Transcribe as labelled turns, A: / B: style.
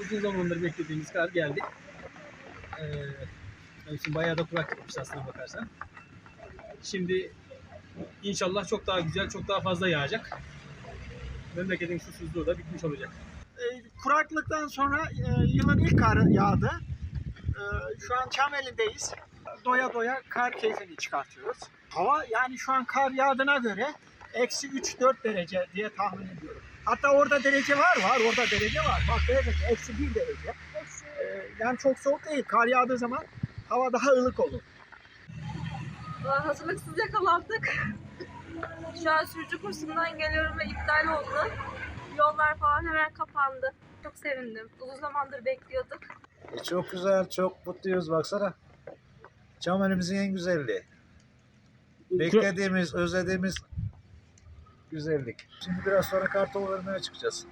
A: Uzun zamandır beklediğimiz kar geldi. Ee, için bayağı da kurak gitmiş aslına bakarsan. Şimdi inşallah çok daha güzel, çok daha fazla yağacak. Memleketin susuzluğu da bitmiş olacak.
B: E, kuraklıktan sonra e, yılın ilk karı yağdı. E, şu an Çameli'deyiz. Doya doya kar keyfini çıkartıyoruz. Hava yani şu an kar yağdığına göre eksi 3-4 derece diye tahmin ediyorum. Hatta orada derece var var orada derece var. Bak derece eksi 1 derece. E, yani çok soğuk değil. Kar yağdığı zaman hava daha ılık olur.
C: Valla hazırlıksız yakalandık. Şu an sürücü kursundan geliyorum ve iptal oldu. Yollar falan hemen kapandı. Çok sevindim. Uzun zamandır bekliyorduk.
D: E çok güzel, çok mutluyuz baksana. Çamelimizin en güzelliği. Beklediğimiz, özlediğimiz güzellik. Şimdi biraz sonra kartopu vermeye çıkacağız.